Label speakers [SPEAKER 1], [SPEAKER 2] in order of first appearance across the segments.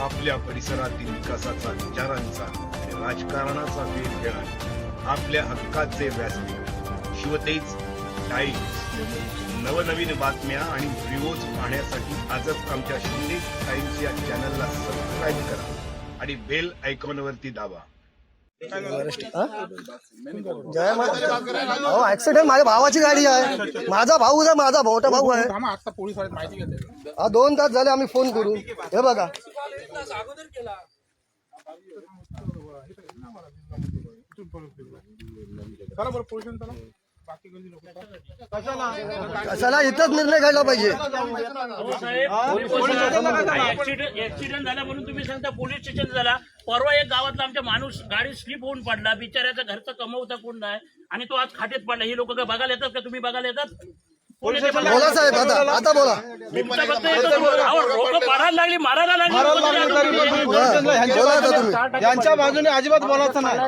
[SPEAKER 1] आपल्या परिसरातील विकासाचा विचारांचा राजकारणाचा वेध घेणार आपल्या हक्काचे व्यासपीठ. शिवतेज टाइम्स. नवनवीन बातम्या आणि व्हिडिओज पाहण्यासाठी आजच आमच्या शिंदे टाइम्स या चॅनलला सबस्क्राईब करा आणि बेल आयकॉनवरती दाबा.
[SPEAKER 2] जय माता अहो ऍक्सिडेंट माझ्या भावाची गाडी आहे. माझा भाऊ आहे माझा मोठा भाऊ आहे. हा दोन तास झाले आम्ही फोन करून हे बघा. कशाला? इथंच निर्णय घ्यायला पाहिजे.
[SPEAKER 3] ऍक्सिडेंट झाला म्हणून तुम्ही सांगता पोलीस स्टेशन झाला. परवा एक गावातला आमच्या माणूस गाडी स्लिप होऊन पडला. बिचाऱ्याचा घरचा कमवता कोण नाही. आणि तो आज खाटेत पडला. ही लोक बघायला येतात का? तुम्ही बघायला येतात?
[SPEAKER 2] बोला साहेब आता आता बोला.
[SPEAKER 3] अहो, लोकं मारायला लागली मारायला लागली.
[SPEAKER 2] हा,
[SPEAKER 4] यांच्या बाजूने अजिबात बोलायचं नाही.
[SPEAKER 3] या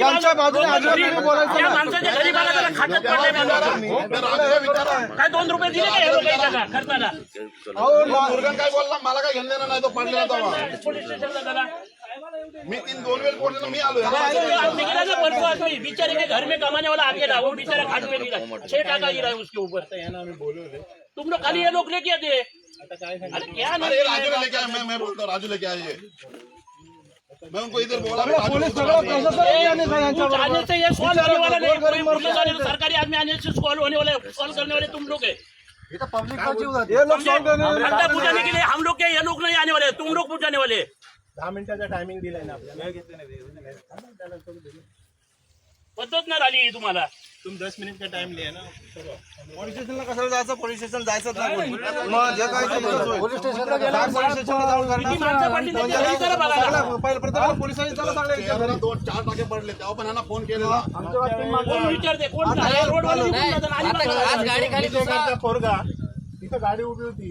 [SPEAKER 4] यांच्या
[SPEAKER 3] बाजू-
[SPEAKER 4] बाजूने अजिबात बोलायचं
[SPEAKER 3] या. माणसाच्या घरी त्याला म्हणून. काय दोन रुपये दिले का या लोकांना खर्चाला
[SPEAKER 5] मुर्गन काय बोलला? मला काय घेणं नाही तो पडलेला तेव्हा
[SPEAKER 3] पोलीस स्टेशनला त्याला
[SPEAKER 5] मी तीन दोन वेळ मी आलो
[SPEAKER 3] निकला ना परसों आदमी बेचारे के घर में कमाने वाला आगे रहा वो बेचारा खाट में गिरा छह टाका गिरा है उसके ऊपर. तुम लोग खाली ये लोग लेके आते अरे क्या
[SPEAKER 5] अरे राजू लेके आया मैं मैं बोलता हूँ राजू लेके आइए. मैं उनको इधर बोला
[SPEAKER 4] पोलीस
[SPEAKER 5] को
[SPEAKER 3] कुछ आने से ये होने वाला नहीं. पुलिस वाले सरकारी आदमी आने से सॉल्व होने वाले सॉल्व करने वाले तुम लोग है
[SPEAKER 4] हे लोक सॉल्व करणार
[SPEAKER 3] धंधा बुझाने के लिए हम लोग के ये लोग नहीं आने वाले तुम लोग बुझाने वाले
[SPEAKER 4] दहा मिनिटाचा टायमिंग दिलाय ना आपल्याला.
[SPEAKER 3] पद्धत नाही राहिली तुम्हाला.
[SPEAKER 4] तुम्ही दस मिनिट का टाइम लिया ना पोलीस स्टेशनला कशाला जायचं? पोलीस स्टेशन जायचंच नाही. कोणी. मग जे काय ते पोलीस स्टेशनला गेला पोलीस स्टेशनला जाऊन करणार? पहिलं प्रथम पोलिसांनी
[SPEAKER 5] दोन चार टाके पडले. तेव्हा पण यांना फोन केलेला.
[SPEAKER 3] कोण विचारते? कोण जातात आणि बघा.
[SPEAKER 4] शेजारचा पोरगा. तिथं गाडी उभी होती.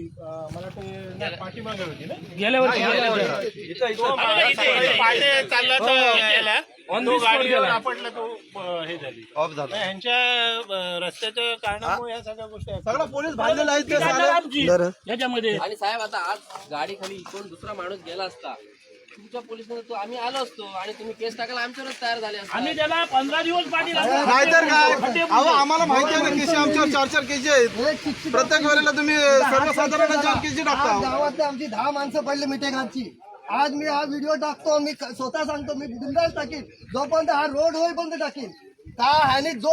[SPEAKER 4] मला ते पाठीमागे होती ना?
[SPEAKER 3] इथे.
[SPEAKER 4] पाटे चालला तो गाडीवर आपटला तो अं, हे झाली. ऑफ झाला. ह्यांच्या अं, रस्त्याच्या कारणामुळे या सगळ्या गोष्टी सगळं पोलीस भाजलेला आहे
[SPEAKER 3] ती. याच्यामध्ये.
[SPEAKER 6] आणि साहेब आता आज गाडी खाली कोण दुसरा माणूस गेला असता. तुमच्या पोलिसांना तो आम्ही आलो असतो आणि तुम्ही केस टाकायला आमच्यावरच तयार झाले असता
[SPEAKER 3] आम्ही त्याला पंधरा दिवस पाठी
[SPEAKER 4] नाहीतर काय? अहो आम्हाला माहिती आहे ना आमच्यावर चार चार केजी आहेत. प्रत्येक वेळेला तुम्ही सर्वसाधारण चार केजी
[SPEAKER 2] आज
[SPEAKER 4] टाकता.
[SPEAKER 2] गावातले आमची दहा माणसं पडली मिटेगावची आज मी हा व्हिडिओ टाकतो मी स्वतः सांगतो मी बिंदास टाकीन. जोपर्यंत हा रोड होईपर्यंत टाकीन. का ह्याने जो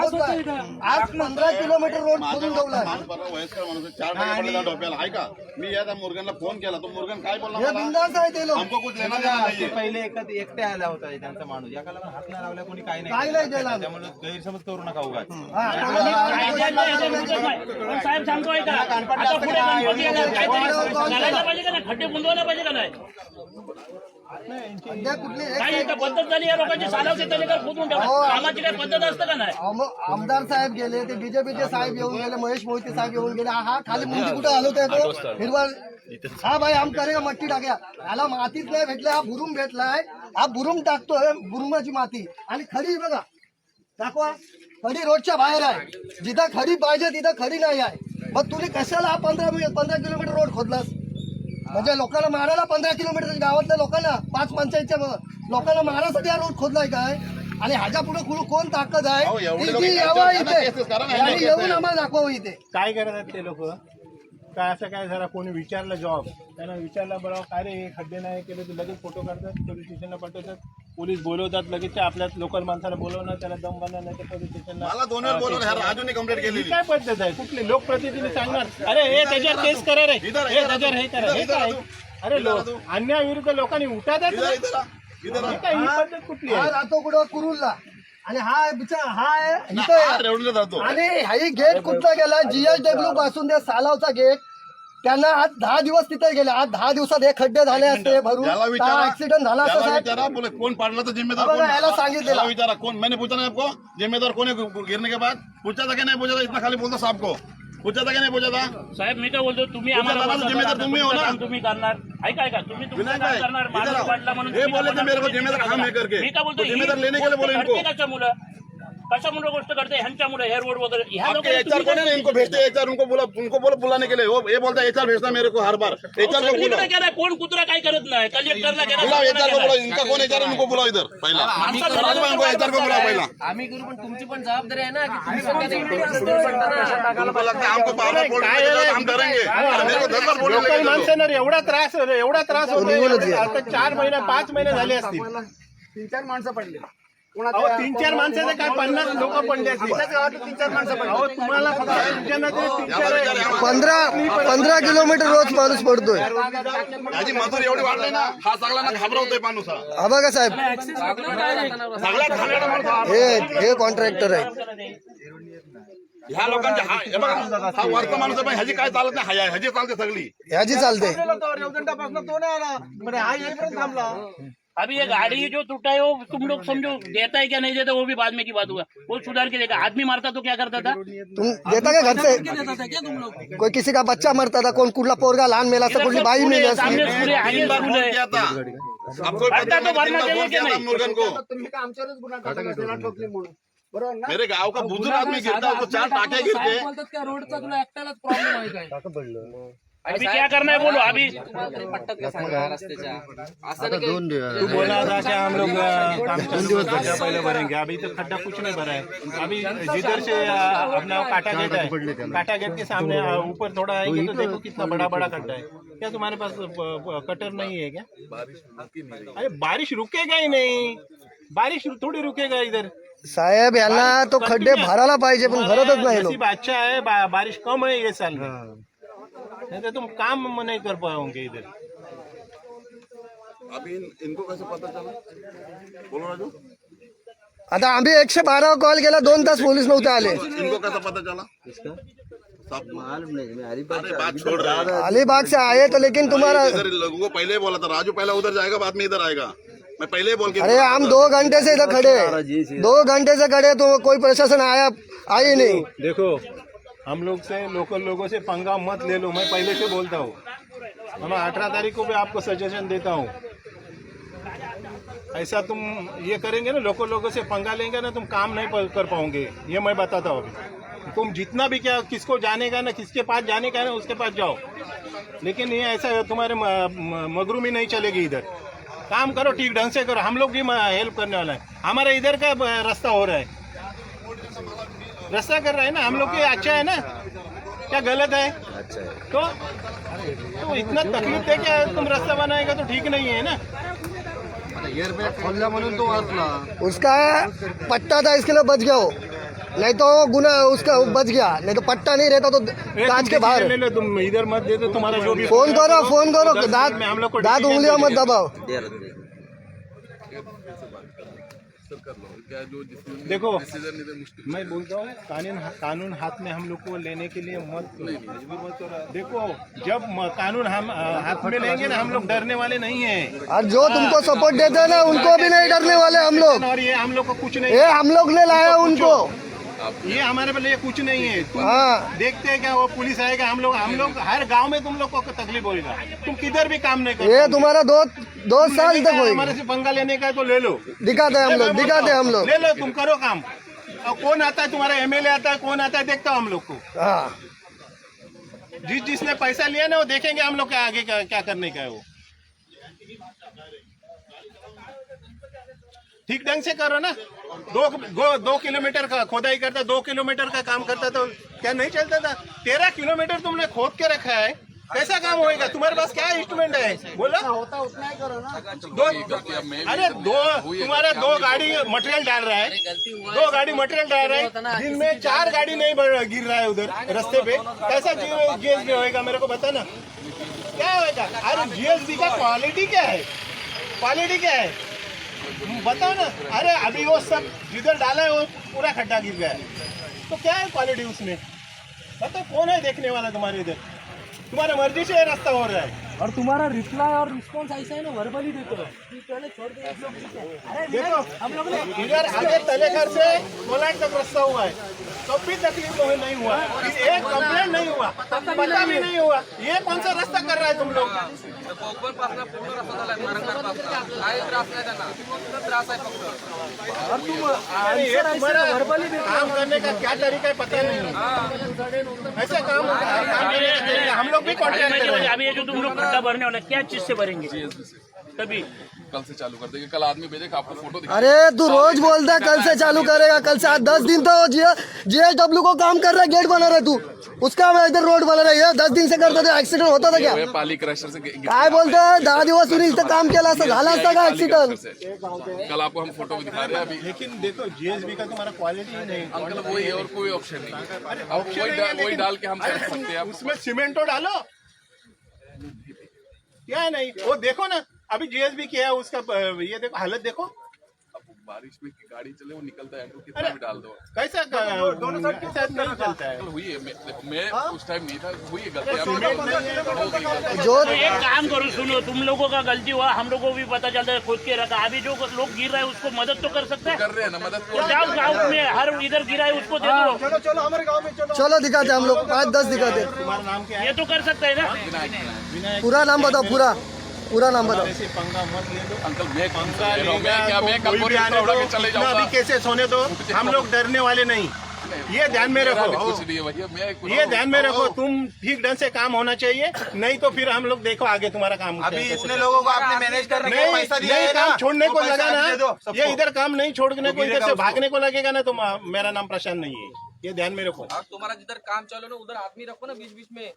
[SPEAKER 2] खोदलाय आज पंधरा किलोमीटर रोड
[SPEAKER 5] बरं, वयस्कर माणूस आहे, चार टाके मी या त्या मुर्गनला फोन केला तो मुर्गन काय बोलला
[SPEAKER 2] हे
[SPEAKER 5] मला?
[SPEAKER 2] बिंदास आहे ते लोक.
[SPEAKER 5] हमको कुछ लेना देना नाहीये.
[SPEAKER 7] पहिले एकत एकटे आला होता त्यांचा माणूस. एकाला पण हात नाही लावला कोणी काही
[SPEAKER 2] नाही.
[SPEAKER 7] त्यामुळे गैरसमज करू नका उगाच.
[SPEAKER 2] हा,
[SPEAKER 3] पण साहेब सांगतोय का आता पुढे गणपती येणार काहीतरी करायला पाहिजे का नाही? खड्डे बुंदवायला पाहिजे का नाही?
[SPEAKER 2] सध्या कुठली एक
[SPEAKER 3] काही इथं पद्धत झाली या लोकांची सालावते त्याने तर खोदून ठेवा कामाची काही पद्धत असतं का नाही?
[SPEAKER 2] आम- आमदार साहेब गेले ते बीजेपीचे साहेब येऊन गेले महेश मोहिते साहेब येऊन गेले. हा खाली मुंडी कुठे आलो तो? हिरवा हा भाई आम करेगा मट्टी टाक्या? ह्याला मातीच नाही भेटले हा बुरुम भेटलाय. हा बुरुम टाकतोय बुरुमाची माती. आणि खडी बघा दाखवा. खडी रोडच्या बाहेर आहे. जिथं खडी पाहिजे तिथं खडी नाही आहे. मग तुम्ही कशाला हा पंधरा पंधरा किलोमीटर रोड खोदलास? म्हणजे लोकांना मारायला पंधरा किलोमीटर गावातल्या लोकांना पाच पंचायतच्या लोकांना मारायसाठी हा रोड खोदलाय काय? आणि ह्याच्या पुढे कुठं कोण ताकद आहे? ती- यावं? इथे. येऊन आम्हाला दाखवावं इथे.
[SPEAKER 4] काय करतात ते लोक? काय असं काय जरा कोणी विचारलं जॉब त्यांना विचारलं बरं काय रे हे खड्डे नाही केले तर लगेच फोटो काढतात पोलीस स्टेशनला पाठवतात. पोलीस बोलवतात लगेच ते आपल्या लोकल माणसाला बोलवणार त्याला दम बनणार नाही तर पोलीस स्टेशनला
[SPEAKER 5] मला दोन वेळ बोलवलं ह्या राजूने कंप्लेंट
[SPEAKER 4] ही
[SPEAKER 5] केलेली
[SPEAKER 4] काय पद्धत आहे? कुठली? लोकप्रतिनिधी सांगणार. अरे हे त्याच्यावर केस करा रे.
[SPEAKER 5] इधर-
[SPEAKER 4] हे
[SPEAKER 5] इधर
[SPEAKER 4] त्याच्यावर हे करा हे
[SPEAKER 5] इधर-
[SPEAKER 4] काय अरे
[SPEAKER 5] इधर-
[SPEAKER 4] अन्यायाविरुद्ध लोकांनी उठा द्या
[SPEAKER 5] इधर इधर आ, इधर आ.
[SPEAKER 4] ही काय ही पद्धत कुठली
[SPEAKER 2] हा
[SPEAKER 4] आहे
[SPEAKER 2] राहतो कुठं? कुरुलला. आणि हा बिचार हा आहे
[SPEAKER 5] हा रेवडीला जातो.
[SPEAKER 2] आणि हाही गेट कुठला गेला? जीएसडब्ल्यू पासून ते सालावचा गेट त्यांना आज दहा दिवस तिथे गेले. आज दहा दिवसत हे खड्डे झाले असते भरून
[SPEAKER 5] याला विचारा.
[SPEAKER 2] ऍक्सिडेंट झाला असता
[SPEAKER 5] याला
[SPEAKER 2] साहेब
[SPEAKER 5] बोले कौन पाड़ना था जिम्मेदार
[SPEAKER 2] बघा,
[SPEAKER 5] कौन
[SPEAKER 2] याला सांगितलेलं.
[SPEAKER 5] याला विचारा कौन मैंने पूछा ना आपको? जिम्मेदार कौन है गिरने के बाद? पूछा था कि नहीं पूछा था इतना खाली बोलता साहब को. पूछा था कि नहीं पूछा था
[SPEAKER 3] साहेब मी काय बोलतो? तुम्ही
[SPEAKER 5] तुमचा
[SPEAKER 3] आम्हाला
[SPEAKER 5] दादा
[SPEAKER 3] बोलता
[SPEAKER 5] जिम्मेदार तुम्ही हो
[SPEAKER 3] तुमचं
[SPEAKER 5] ना?
[SPEAKER 3] काम तुम्ही करणार. ऐका ऐका तुम्ही तुमचं
[SPEAKER 5] विनायक
[SPEAKER 3] काम
[SPEAKER 5] भाई,
[SPEAKER 3] करणार
[SPEAKER 5] इधर
[SPEAKER 3] माणूस
[SPEAKER 5] आओ.
[SPEAKER 3] वाटला म्हणून
[SPEAKER 5] ये
[SPEAKER 3] तुम्ही
[SPEAKER 5] बोले थे
[SPEAKER 3] बोलणार,
[SPEAKER 5] मेरे को जिम्मेदार हम है करके.
[SPEAKER 3] मी काय बोलतो?
[SPEAKER 5] तो जिम्मेदार लेने के लिए बोले इनको.
[SPEAKER 3] मुलं कशामुळे गोष्ट करते? ह्यांच्यामुळे हे रोड वगैरे ह्या
[SPEAKER 5] आपके
[SPEAKER 3] लोकांना
[SPEAKER 5] एचआर
[SPEAKER 3] तुम्ही
[SPEAKER 5] इनको भेजते एचआर उनको बोला उनको बोला बुलाने के लिए. वो ये बोलता है एचआर भेजता मेरे को हर बार. एचआर को
[SPEAKER 3] सगळीकडे
[SPEAKER 5] बुलाओ
[SPEAKER 3] गेलाय कोण कुत्रा काय करत नाही? कलेक्टरला
[SPEAKER 5] बुलाओ
[SPEAKER 3] गेला
[SPEAKER 5] एचआर को बुलाओ इनका कौन एचआर है उनको बुलाओ इधर पहला. राजू भाई एचआर को बुलाओ पहला.
[SPEAKER 6] आम्ही करू पण तुमची पण जबाबदारी आहे ना की तुम्ही ना.
[SPEAKER 5] उनको लगता है हमको पावला बोल
[SPEAKER 4] काय आहे?
[SPEAKER 5] हम डरेंगे. मेरे को दस बार बोलने
[SPEAKER 4] लोकल
[SPEAKER 5] लगे तो।
[SPEAKER 4] माणसांना एवढा त्रास एवढा त्रास होतो. आता चार महिने पाच महिने झाले असतील.
[SPEAKER 8] तीन चार माणसं पडले.
[SPEAKER 4] अहो तीन चार माणसाचे काय पन्नास लोक पडले असतील
[SPEAKER 8] तीन चार माणसं पडले
[SPEAKER 4] अहो तुम्हाला फक्त तुमच्या नजरेत तीन चार आहे.
[SPEAKER 2] पंधरा पंधरा किलोमीटर रोज पाऊस पडतोय
[SPEAKER 5] याची मजूर एवढी वाढली ना हा सगळ्यांना घाबरवतोय माणूस हा
[SPEAKER 2] हा बघा साहेब
[SPEAKER 5] घाणेरडा माणूस हा.
[SPEAKER 2] हे हे कॉन्ट्रॅक्टर आहे
[SPEAKER 5] ह्या लोकांच्या हा हे बघा हा वरचा माणूस आहे पण ह्याची काय चालत नाही ह्या- ह्याची चालते सगळी
[SPEAKER 2] ह्याची चालते
[SPEAKER 8] रेवदंडापासून तो नाही आला म्हणजे हा येईपर्यंत थांबला
[SPEAKER 3] अभी ये गाड़ी जो टूटा है वो तुम लोग समझो देता है क्या नहीं देता वो भी बाद में की बात हुआ। वो सुधार के देगा। आदमी मारता तो क्या करता था?
[SPEAKER 2] तुम देता का घर से? कोई किसी का बच्चा मरता था कोण कुठला पोरगा लहान मेला असता कुठली बाई मेली
[SPEAKER 3] सामने स्कूल है आगे स्कूल है।
[SPEAKER 5] किया था। आपको
[SPEAKER 3] भरता तो भरना चाहिए
[SPEAKER 5] किया था
[SPEAKER 3] नहीं?
[SPEAKER 5] मुर्गन को
[SPEAKER 8] ना?
[SPEAKER 5] मेरे गाँव का बुज़ुर्ग आदमी गिरता है चार टाके गिरते
[SPEAKER 6] रोडचा तुला एकट्यालाच प्रॉब्लेम आहे काय
[SPEAKER 3] अभी क्या करना है बोलो अभी
[SPEAKER 4] तू बोला था कि हम लोग खड्डा पहले भरेंगे अभी तो खड्डा कुछ नहीं भरा है अभी जिधर से अपना काटा गेट है काटा गेट के सामने ऊपर थोड़ा आएँगे तो देखो कितना बड़ा बड़ा खड्डा है क्या तुम्हारे पास कटर नहीं है क्या अरे बारिश रुकेगा ही नहीं बारिश थोड़ी रुकेगा इधर
[SPEAKER 2] साहेब यांना तो खड्डे भरायला पाहिजे पण भरतच नाही
[SPEAKER 4] अच्छा है बारिश कम है ये साल नहीं तो तुम काम नहीं कर पाओगे इधर।
[SPEAKER 5] अभी इन, इनको कैसे पता चला? बोलो राजू।
[SPEAKER 2] आता आम्ही एकशे बारा कॉल केला दोन तास पोलीस नव्हते आले
[SPEAKER 5] इनको कैसा पता चला? अरे बात छोड़ रहा है।
[SPEAKER 2] अलीबाग से आए तो लेकिन तुम्हारा
[SPEAKER 5] इधर लोगों को पहले ही बोला था राजू पहले उधर जाएगा बाद में इधर आएगा। मैं पहले ही बोल के
[SPEAKER 2] अरे हम दो घंटे से इधर खड़े। हैं। दो घंटे से खड़े तो कोई प्रशासन आया आई नहीं।
[SPEAKER 4] देखो हम लोग से लोकल लोगों से पंगा मत ले लो, मैं पहले से बोलता हूँ। मैं अठारह तारीख को भी आपको सजेशन देता हूँ। ऐसा तुम ये करेंगे ना लोकल लोगों से पंगा लेंगे ना, तुम काम नहीं कर पाओगे। ये मैं बताता हूँ अभी। तुम जितना भी क्या, किसको जाने का ना, किसके पास जाने का ना, उसके पास जाओ। लेकिन ये ऐसा तुम्हारे मगरूमी नहीं चलेगी इधर। काम करो, ठीक ढंग से करो। हम लोग भी हेल्प करने वाला है। हमारे इधर का रास्ता हो रहा है। रास्ता कर रहा है ना हम लोग के अच्छा है ना? क्या गलत है? अच्छा है। तो तो इतना तकलीफ़ है क्या? तुम रास्ता बनाएगा तो ठीक नहीं है ना?
[SPEAKER 2] उसका पट्टा था इसके लिए बच गया हो नहीं तो गुना उसका बच गया। नहीं तो पट्टा नहीं रहता तो कांच के बाहर।
[SPEAKER 4] ले लो तुम इधर मत दे दो तुम्हारा जो भी
[SPEAKER 2] फ़ोन करो फ़ोन करो।
[SPEAKER 4] दस
[SPEAKER 2] दांत
[SPEAKER 4] मिनट में हम कर
[SPEAKER 2] लो
[SPEAKER 4] क्या
[SPEAKER 2] जो
[SPEAKER 4] देखो मैं बोलता हूँ कानून कानून हाथ में हम लोग को लेने के लिए मत देखो जब कानून हम हाथ में लेंगे ना हम लोग डरने वाले नहीं है।
[SPEAKER 2] और जो तुमको सपोर्ट देते हैं ना उनको भी नहीं डरने वाले हम लोग।
[SPEAKER 4] और ये हम लोग को कुछ नहीं
[SPEAKER 2] ये हम लोग ले लाया उनको
[SPEAKER 4] ये हमारे लिए कुछ नहीं है। तुम
[SPEAKER 2] हाँ।
[SPEAKER 4] देखते हैं क्या वो पुलिस आएगा हम लोग हम लोग हर गाँव में तुम लोग को तकलीफ़ होएगा। तुम किधर भी काम नहीं
[SPEAKER 2] ये
[SPEAKER 4] करो
[SPEAKER 2] तुम्हारा दो दो साल तक
[SPEAKER 4] हमारे से पंगा लेने का है तो ले लो।
[SPEAKER 2] दिखाते हैं हम लोग दिखाते हैं हम लोग।
[SPEAKER 4] ले लो तुम करो काम। और कौन आता है? तुम्हारा एमएलए आता है कौन आता है? देखता हूँ हम लोग को।
[SPEAKER 2] हाँ।
[SPEAKER 4] जिस जिसने पैसा लिया ना वो देखेंगे हम लोग क्या आगे क्या करने का है वो। ठीक ढंग से करो ना। दो दो, किलोमीटर का खोदाई करता दो किलोमीटर का काम करता तो क्या नहीं चलता था? तेरह किलोमीटर तुमने खोद के रखा है। कैसा काम होएगा? तुम्हारे पास क्या इंस्ट्रूमेंट है? बोला।
[SPEAKER 8] होता उतना ही करो ना।
[SPEAKER 4] दो अरे दो तुम्हारा दो गाड़ी मटेरियल डाल रहा है। दो गाड़ी मटेरियल डाल रहा है। दिन में चार गाड़ी नहीं गिर रहा है उधर रास्ते पे। कैसा जीएसबी होएगा मेरे को बता ना। क्या होएगा? अरे जीएसबी का क्वालिटी क्या है? क्वालिटी क्या है? बताओ ना। अरे, अभी वो सब जिधर डाला है, वो पूरा खड्डा गिर गया। है तो क्या है क्वालिटी उसमें? बताओ कौन है देखने वाला तुम्हारे इधर? तुम्हारा मर्ज़ी से रास्ता हो रहा है।
[SPEAKER 8] और तुम्हारा रिप्लाई और रिस्पॉन्स ऐसा है ना वर्बली देते हो
[SPEAKER 4] देखो
[SPEAKER 8] हम लोग
[SPEAKER 4] इधर आगे तलेघर से कोलाट तक रास्ता हुआ है। तो भी तकलीफ़ तो नहीं हुआ। एक कंप्लेंट नहीं हुआ। पता भी नहीं हुआ। ये कौन सा रास्ता कर रहा है तुम लोग?
[SPEAKER 6] कोकण पासून पूर्ण रस्ता झालाय मरणगड पासून काही त्रास नाही त्यांना फक्त त्रास आहे फक्त
[SPEAKER 8] और तुम
[SPEAKER 4] अरे ये
[SPEAKER 8] आंसर ऐसे
[SPEAKER 4] तुम्हारा
[SPEAKER 8] वर्बली देते
[SPEAKER 4] काम करने का क्या तरीका है पता नहीं। ऐसे काम हम लोग भी हैं
[SPEAKER 3] अभी ये जो तुम लोग खड्डा भरने वाला क्या चीज़ से भरेंगे? तभी
[SPEAKER 9] कल से चालू कर देंगे। कल आदमी भेजेगा आपको फ़ोटो दिखा।
[SPEAKER 2] अरे तू रोज बोलता है कल से चालू करेगा कल से आज दस दिन तो जीएसडब्ल्यू को काम कर रहा है गेट बना रहा है तू। उसका मैं इधर रोड बना रही है दस दिन से करता था एक्सीडेंट होता था क्या?
[SPEAKER 9] पाली क्रशर से
[SPEAKER 2] काय बोलतोय दहा दिवस तुम्ही इथं काम केलं असतं झालं असतं का
[SPEAKER 9] से। कल आपको हम फ़ोटो भी दिखा रहे हैं अभी।
[SPEAKER 4] लेकिन देखो जीएसबी का तुम्हारा क्वालिटी ही नहीं
[SPEAKER 9] अंकल वही है और कोई ऑप्शन नहीं अब वही
[SPEAKER 4] है,
[SPEAKER 9] डा- वही डाल के हम कर सकते हैं।
[SPEAKER 4] उसमें सीमेंटो डालो। क्या नहीं? वो देखो ना अभी जीएसबी किया है उसका ये देखो हालत देखो।
[SPEAKER 9] बारिश में की गाड़ी चले वो निकलता है तो कितना भी डाल दो।
[SPEAKER 4] कैसा दोनों साइड के साथ नहीं चलता है।
[SPEAKER 9] हुई है मैं, मैं उस टाइम नहीं था हुई है गलती।
[SPEAKER 4] है
[SPEAKER 9] हो।
[SPEAKER 2] जो
[SPEAKER 3] तो एक काम करो सुनो तुम लोगों का गलती हुआ हम लोगों को भी पता चलता है खुद के रखा। अभी जो लोग गिर रहे हैं उसको मदद तो कर सकते हैं।
[SPEAKER 9] कर रहे हैं ना मदद
[SPEAKER 3] तो जाओ गाँव में हर इधर गिरा है उसको दे दो।
[SPEAKER 8] चलो चलो हमारे गाँव में चलो।
[SPEAKER 2] चलो दिखाते हम लोग पाँच दस दिखाते
[SPEAKER 4] तुम्हारा नाम क्या है?
[SPEAKER 3] ये तो कर सकते हैं ना।
[SPEAKER 2] पूरा नाम बताओ पूरा। पूरा नाम बताओ।
[SPEAKER 4] ऐसे पंगा मत ले दो
[SPEAKER 9] अंकल मैं
[SPEAKER 4] पंगा
[SPEAKER 9] ले रहा हूँ?
[SPEAKER 4] लेगा
[SPEAKER 9] मैं क्या मैं
[SPEAKER 4] तो
[SPEAKER 9] उड़ा के चले
[SPEAKER 4] दो? हम लोग डरने वाले नहीं। ये ध्यान में रखो।
[SPEAKER 9] है
[SPEAKER 4] ये ध्यान में रखो तुम ठीक ढंग से काम होना चाहिए नहीं तो फिर हम लोग देखो आगे तुम्हारा काम
[SPEAKER 7] अभी इतने लोगों को आपने मैनेज करने के
[SPEAKER 4] नहीं
[SPEAKER 7] पैसा दिया है
[SPEAKER 4] काम छोड़ने को लगा ना। ये इधर काम नहीं छोड़ने को इधर से भागने को लगेगा ना तो मेरा नाम प्रशांत नहीं है। ये ध्यान में रखो।
[SPEAKER 6] तुम्हारा जिधर काम चलो ना उधर आदमी रखो ना बीच बीच में।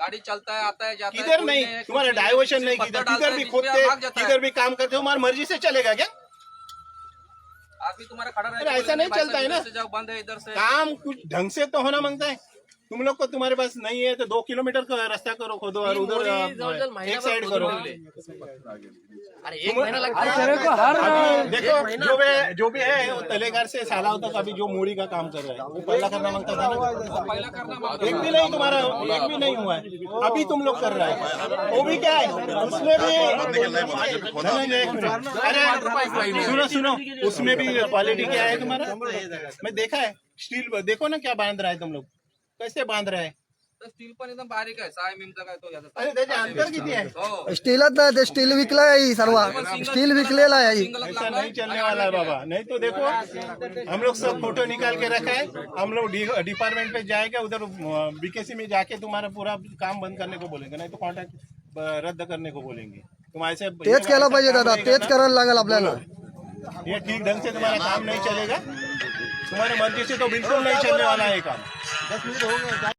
[SPEAKER 6] गाड़ी चलता है आता है जाता है
[SPEAKER 4] किधर नहीं तुम्हारा
[SPEAKER 6] डायवर्शन
[SPEAKER 4] नहीं किधर किधर भी खोदते। किधर भी काम करते हो हमारी मर्ज़ी से चलेगा क्या
[SPEAKER 6] आदमी तुम्हारा खड़ा
[SPEAKER 4] ऐसा नहीं चलता है ना।
[SPEAKER 6] जाओ बंद है इधर से
[SPEAKER 4] काम कुछ ढंग से तो होना माँगता है तुम लोग को तुम्हारे पास नहीं है तो दो किलोमीटर का रास्ता करो खोदो और उधर एक साइड करो।
[SPEAKER 6] है।
[SPEAKER 4] देखो जो भी जो भी है वो तलेगार से साला होता था अभी जो मोड़ी का काम कर रहा है। वो पहला करना माँगता था ना?
[SPEAKER 6] पहिला करना मागतो.
[SPEAKER 4] एक भी नहीं तुम्हारा एक भी नहीं हुआ है। अभी तुम लोग कर रहा है। वो भी क्या है? उसमें भी सुनो सुनो। उसमें भी क्वालिटी क्या है तुम्हारा? मैं देखा है। स्टील देखो ना क्या बाँध रहा है तुम लोग। कैसे बाँध रहे है?
[SPEAKER 6] स्टील पण एकदम बारीक आहे. सहा एमएम काय तो याचा.
[SPEAKER 4] अरे त्याचे अंतर किती आहे?
[SPEAKER 6] हो.
[SPEAKER 2] स्टीलच नाही ते स्टील विकलंय ही सर्व. स्टील विकलेला आहे ही.
[SPEAKER 6] सिंगलच
[SPEAKER 4] ऐसा
[SPEAKER 6] लागलाय.
[SPEAKER 4] नहीं चलने वाला है बाबा. नहीं तो देखो हम लोग सब फ़ोटो निकाल के रखा है. हम लोग डी- डिपार्टमेंट पे जाएगा उधर बीकेसी में जाके तुम्हारा पूरा काम बंद करने को बोलेंगे. नहीं तो कॉन्ट्रैक्ट रद्द करने को बोलेंगे. तुम ऐसे
[SPEAKER 2] तेच केलं पाहिजे दादा. तेच करायला लागेल आपल्याला.
[SPEAKER 4] ये ठीक ढंग से तुम्हारा काम नहीं चलेगा. तुम्हारी मर्ज़ी से तो बिल्कुल नहीं चलने वाला है ये काम।